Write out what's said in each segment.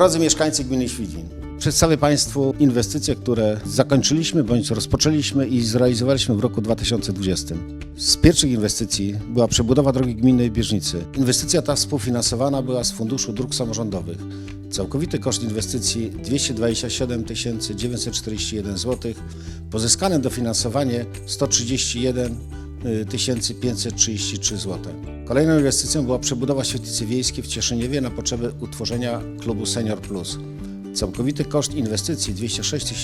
Drodzy mieszkańcy gminy Świdwin, przedstawię Państwu inwestycje, które zakończyliśmy bądź rozpoczęliśmy i zrealizowaliśmy w roku 2020. Z pierwszych inwestycji była przebudowa drogi gminnej Bieżnicy. Inwestycja ta współfinansowana była z Funduszu Dróg Samorządowych. Całkowity koszt inwestycji 227 941 zł, pozyskane dofinansowanie 131 533 zł. Kolejną inwestycją była przebudowa świetlicy wiejskiej w Cieszyniewie na potrzeby utworzenia klubu Senior Plus. Całkowity koszt inwestycji 206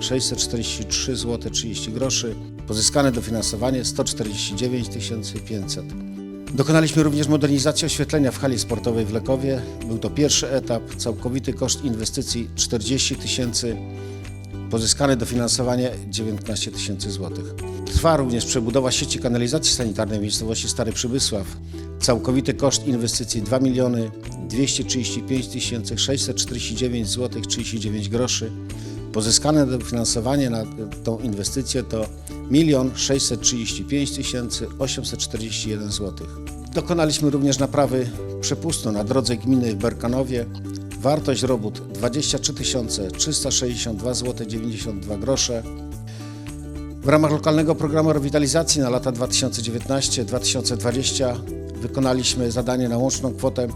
643 zł 30 groszy, pozyskane dofinansowanie 149 500. Dokonaliśmy również modernizacji oświetlenia w hali sportowej w Lekowie. Był to pierwszy etap, całkowity koszt inwestycji 40 tysięcy, pozyskane dofinansowanie 19 tysięcy złotych. Trwa również przebudowa sieci kanalizacji sanitarnej w miejscowości Stary Przybysław. Całkowity koszt inwestycji 2 miliony 235 649 zł 39 groszy. Pozyskane dofinansowanie na tą inwestycję to 1 635 841 zł. Dokonaliśmy również naprawy przepustu na drodze gminnej w Berkanowie. Wartość robót 23 362 zł 92 grosze. W ramach lokalnego programu rewitalizacji na lata 2019-2020 wykonaliśmy zadanie na łączną kwotę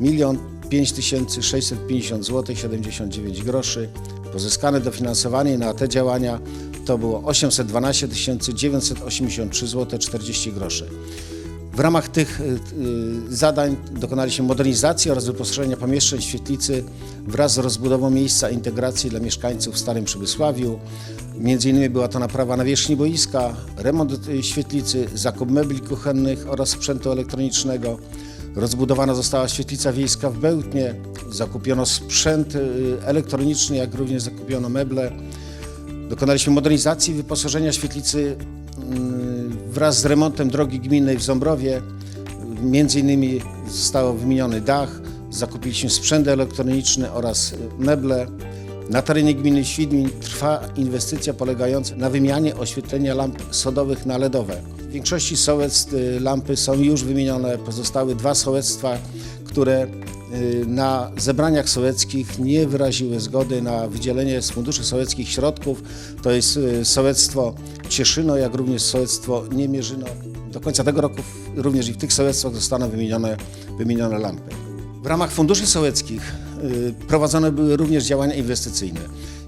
1 5650 zł 79 groszy. Pozyskane dofinansowanie na te działania to było 812 983 zł 40 groszy. W ramach tych y, y, zadań dokonaliśmy modernizacji oraz wyposażenia pomieszczeń świetlicy wraz z rozbudową miejsca integracji dla mieszkańców w Starym Przybysławiu. Między innymi była to naprawa nawierzchni boiska, remont y, świetlicy, zakup mebli kuchennych oraz sprzętu elektronicznego. Rozbudowana została świetlica wiejska w Bełtnie, zakupiono sprzęt elektroniczny, jak również zakupiono meble. Dokonaliśmy modernizacji wyposażenia świetlicy mm, wraz z remontem drogi gminnej w Ząbrowie. Między innymi został wymieniony dach, zakupiliśmy sprzęt elektroniczny oraz y, meble. Na terenie gminy Świdmin trwa inwestycja polegająca na wymianie oświetlenia lamp sodowych na LEDowe. W większości sołectw y, lampy są już wymienione, pozostały dwa sołectwa, które na zebraniach sołeckich nie wyraziły zgody na wydzielenie z funduszy sołeckich środków. To jest y, sołectwo Cieszyno, jak również sołectwo Niemierzyno. Do końca tego roku również i w tych sołectwach zostaną wymienione, wymienione lampy. W ramach funduszy sołeckich y, prowadzone były również działania inwestycyjne.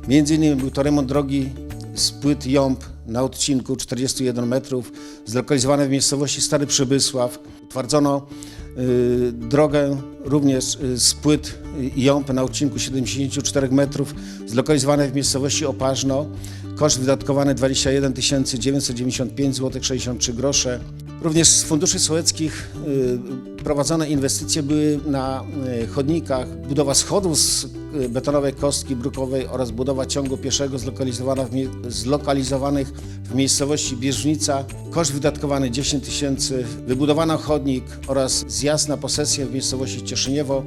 Między innymi był to remont drogi z płyt Jąb na odcinku 41 metrów, zlokalizowane w miejscowości Stary Przybysław. Utwardzono y, drogę również y, z płyt y, Jąb na odcinku 74 metrów, zlokalizowane w miejscowości Oparzno. Koszt wydatkowany 21 995 zł 63 grosze. Również z funduszy sołeckich y, prowadzone inwestycje były na y, chodnikach, budowa schodów z y, betonowej kostki brukowej oraz budowa ciągu pieszego zlokalizowanych w miejscowości Bieżnica. Koszt wydatkowany 10 tysięcy, wybudowano chodnik oraz zjazd na posesję w miejscowości Cieszyniewo.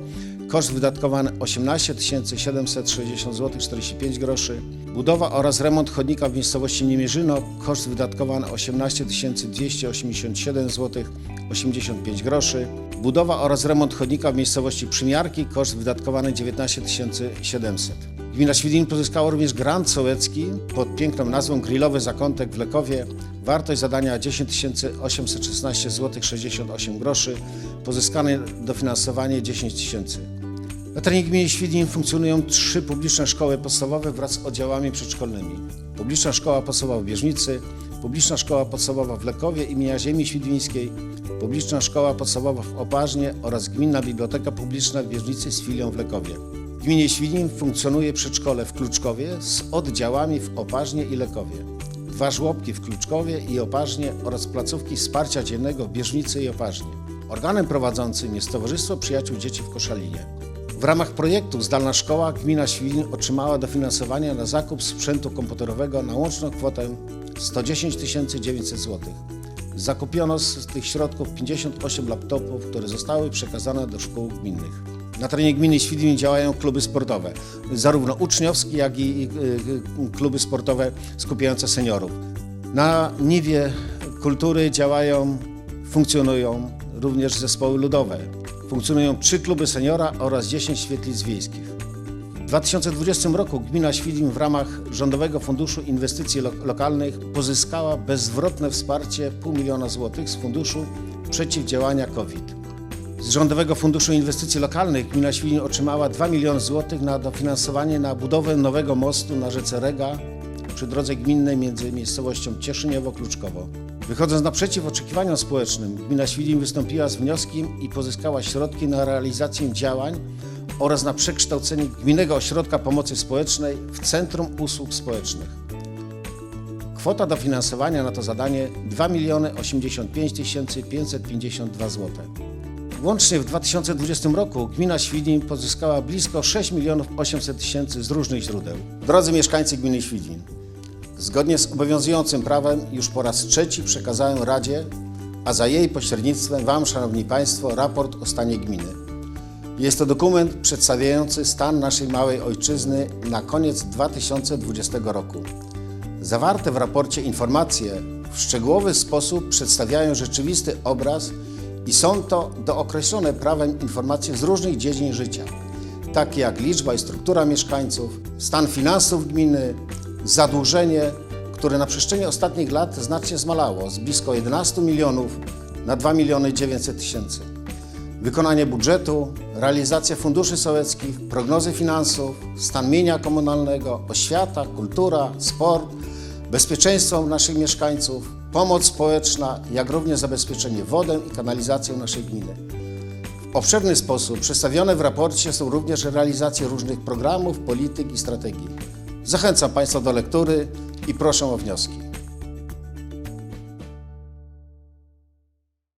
Koszt wydatkowany 18 760 zł 45 groszy. Budowa oraz remont chodnika w miejscowości Niemierzyno. Koszt wydatkowany 18 287 zł 85 groszy. Budowa oraz remont chodnika w miejscowości Przymiarki. Koszt wydatkowany 19 700. Gmina Świdwin pozyskała również grant sołecki pod piękną nazwą Grillowy Zakątek w Lekowie. Wartość zadania 10 816 zł 68 groszy. Pozyskane dofinansowanie 10 tysięcy. Na terenie gminy Świdwin funkcjonują trzy publiczne szkoły podstawowe wraz z oddziałami przedszkolnymi. Publiczna Szkoła Podstawowa w Bieżnicy, Publiczna Szkoła Podstawowa w Lekowie imienia Ziemi Świdwińskiej, Publiczna Szkoła Podstawowa w Oparznie oraz Gminna Biblioteka Publiczna w Bieżnicy z filią w Lekowie. W gminie Świdwin funkcjonuje przedszkole w Kluczkowie z oddziałami w Oparznie i Lekowie. Dwa żłobki w Kluczkowie i Oparznie oraz placówki wsparcia dziennego w Bieżnicy i Oparznie. Organem prowadzącym jest Towarzystwo Przyjaciół Dzieci w Koszalinie. W ramach projektu Zdalna Szkoła gmina Świdwin otrzymała dofinansowanie na zakup sprzętu komputerowego na łączną kwotę 110 900 zł. Zakupiono z tych środków 58 laptopów, które zostały przekazane do szkół gminnych. Na terenie gminy Świdwin działają kluby sportowe, zarówno uczniowskie, jak i i, y, y, kluby sportowe skupiające seniorów. Na niwie kultury działają, funkcjonują również zespoły ludowe. Funkcjonują trzy kluby seniora oraz 10 świetlic wiejskich. 2020 roku gmina Świdwin w ramach Rządowego Funduszu Inwestycji Lo- Lokalnych pozyskała bezzwrotne wsparcie pół miliona złotych z Funduszu Przeciwdziałania COVID. Z Rządowego Funduszu Inwestycji Lokalnych gmina Świdwin otrzymała 2 miliony złotych na dofinansowanie na budowę nowego mostu na rzece Rega przy drodze gminnej między miejscowością Cieszyniowo-Kluczkowo. Wychodząc naprzeciw oczekiwaniom społecznym, gmina Świdwin wystąpiła z wnioskiem i pozyskała środki na realizację działań oraz na przekształcenie Gminnego Ośrodka Pomocy Społecznej w Centrum Usług Społecznych. Kwota dofinansowania na to zadanie 2 85 552 zł. Łącznie w 2020 roku gmina Świdwin pozyskała blisko 6 800 tysięcy z różnych źródeł. Drodzy mieszkańcy gminy Świdwin, zgodnie z obowiązującym prawem już po raz trzeci przekazałem Radzie, a za jej pośrednictwem Wam, Szanowni Państwo, raport o stanie gminy. Jest to dokument przedstawiający stan naszej małej ojczyzny na koniec 2020 roku. Zawarte w raporcie informacje w szczegółowy sposób przedstawiają rzeczywisty obraz i są to dookreślone prawem informacje z różnych dziedzin życia, takie jak liczba i struktura mieszkańców, stan finansów gminy, zadłużenie, które na przestrzeni ostatnich lat znacznie zmalało z blisko 11 milionów na 2 miliony 900 tysięcy wykonanie budżetu, realizacja funduszy sołeckich, prognozy finansów, stan mienia komunalnego, oświata, kultura, sport, bezpieczeństwo naszych mieszkańców, pomoc społeczna, jak również zabezpieczenie wodę i kanalizację naszej gminy. W obszerny sposób przedstawione w raporcie są również realizacje różnych programów, polityk i strategii. Zachęcam Państwa do lektury i proszę o wnioski.